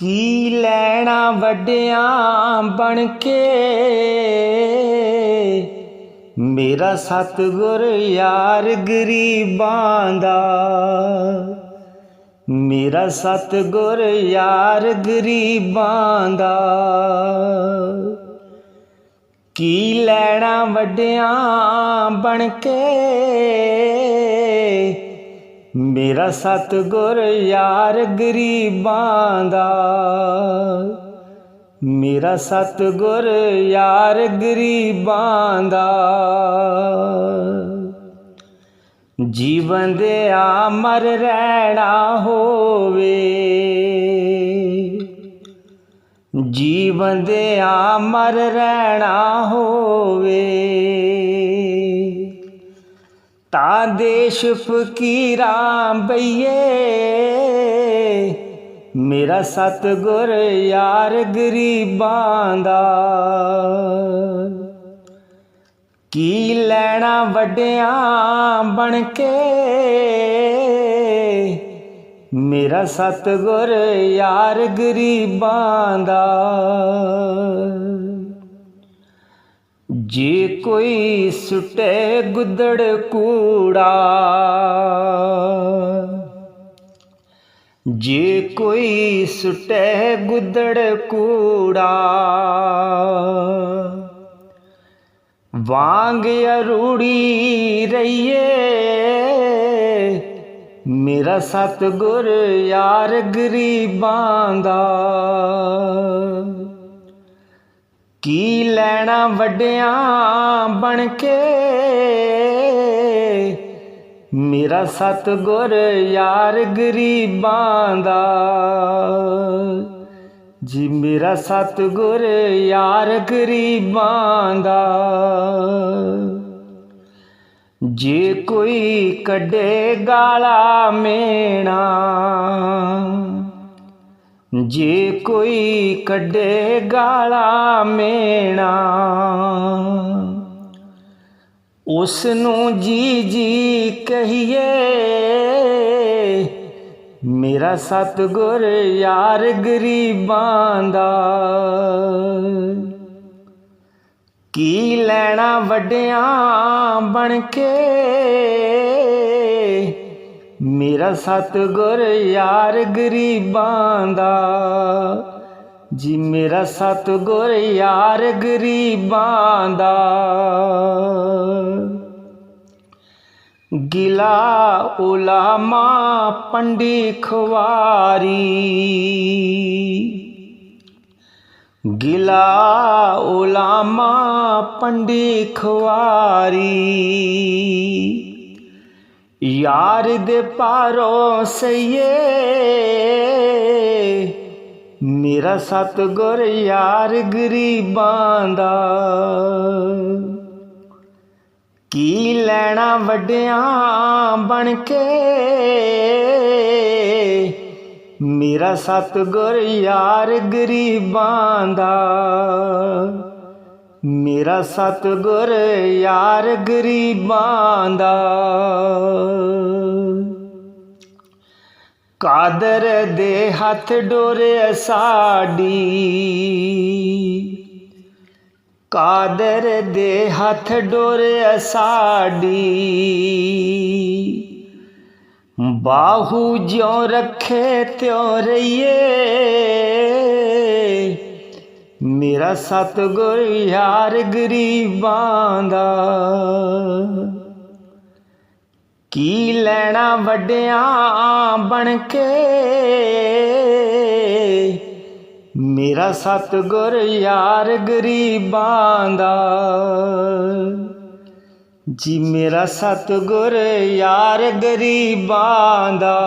ਕੀ ਲੈਣਾ ਵੱਡਿਆਂ ਬਣ ਕੇ? ਮੇਰਾ ਸਤਿਗੁਰ ਯਾਰ ਗਰੀਬਾਂ ਦਾ। ਮੇਰਾ ਸਤਿਗੁਰ ਯਾਰ ਗਰੀਬਾਂ ਦਾ। ਕੀ ਲੈਣਾ ਵੱਡਿਆਂ ਬਣ ਕੇ? ਮੇਰਾ ਸਤਿਗੁਰ ਯਾਰ ਗਰੀਬਾਂ ਦਾ। ਮੇਰਾ ਸਤਿਗੁਰ ਯਾਰ ਗਰੀਬਾਂ ਦਾ। ਜੀਵਨ ਦੇ ਅਮਰ ਰਹਿਣਾ ਹੋਵੇ। ਜੀਵਨ ਦੇ ਅਮਰ ਰਹਿਣਾ ਹੋ ਤਾਂ ਦੇਸ਼ ਫਕੀਰਾਂ ਬਈਏ ਮੇਰਾ ਸਤਿਗੁਰ ਯਾਰ ਗਰੀਬਾਂ ਦਾ ਕੀ ਲੈਣਾ ਵੱਡਿਆਂ ਬਣ ਕੇ ਮੇਰਾ ਸਤਿਗੁਰ ਯਾਰ ਗਰੀਬਾਂ ਦਾ ਜੇ ਕੋਈ ਸੁਟੇ ਗੁੱਦੜ ਕੂੜਾ, ਜੇ ਕੋਈ ਸੁਟੇ ਗੁੱਦੜ ਕੂੜਾ, ਵਾਂਗ ਅਰੂੜੀ ਰਈਏ ਮੇਰਾ ਸਤਿਗੁਰ ਯਾਰ ਗਰੀਬਾਂ ਦਾ। ਕੀ ਲੈਣਾ ਵੱਡਿਆਂ ਬਣ ਕੇ? ਮੇਰਾ ਸਤਿਗੁਰ ਯਾਰ ਗਰੀਬਾਂ ਦਾ। ਜੀ, ਮੇਰਾ ਸਤਿਗੁਰ ਯਾਰ ਗਰੀਬਾਂ ਦਾ। ਜੇ ਕੋਈ ਕੱਢੇ ਗਾਲਾ ਮੇਣਾ ਜੇ ਕੋਈ ਕੱਢੇ ਗਾਲਾ ਮੇਣਾ ਉਸ ਨੂੰ ਜੀ ਜੀ ਕਹੀਏ, ਮੇਰਾ ਸਤਿਗੁਰ ਯਾਰ ਗਰੀਬਾਂ ਦਾ। ਕੀ ਲੈਣਾ ਵੱਡਿਆਂ ਬਣ ਕੇ ਮੇਰਾ ਸਤਗੁਰ ਯਾਰ ਗਰੀਬਾਂ ਦਾ, ਜੀ ਮੇਰਾ ਸਤਿਗੁਰ ਯਾਰ ਗਰੀਬਾਂ ਦਾ। ਗਿਲਾ ਉਲਾਮਾ ਪੰਡੀ ਖਵਾਰੀ, ਗਿਲਾ ਉਲਾਮਾ ਪੰਡੀ ਖਵਾਰੀ। ਯਾਰ ਦੇ ਪਾਰੋ ਸਈਏ ਮੇਰਾ ਸਤਿਗੁਰ ਯਾਰ ਗਰੀਬਾਂ ਦਾ। ਕੀ ਲੈਣਾ ਵੱਡਿਆਂ ਬਣ ਕੇ, ਮੇਰਾ ਸਤਿਗੁਰ ਯਾਰ ਗਰੀਬਾਂ ਦਾ। ਮੇਰਾ ਸਤਿਗੁਰ ਯਾਰ ਗਰੀਬਾਂ ਦਾ। ਕਾਦਰ ਦੇ ਹੱਥ ਡੋਰੇ ਸਾਡੀ। ਕਾਦਰ ਦੇ ਹੱਥ ਡੋਰੇ ਸਾਡੀ। ਬਾਹੂ ਜਿਉ ਰੱਖੇ ਤਿਉ ਰਹੀਏ। ਮੇਰਾ ਸਤਿਗੁਰ ਯਾਰ ਗਰੀਬਾਂ ਦਾ। ਕੀ ਲੈਣਾ ਵੱਡਿਆਂ ਬਣ ਕੇ? ਮੇਰਾ ਸਤਿਗੁਰ ਯਾਰ ਗਰੀਬਾਂ ਦਾ। ਜੀ, ਮੇਰਾ ਸਤਿਗੁਰ ਯਾਰ ਗਰੀਬਾਂ ਦਾ।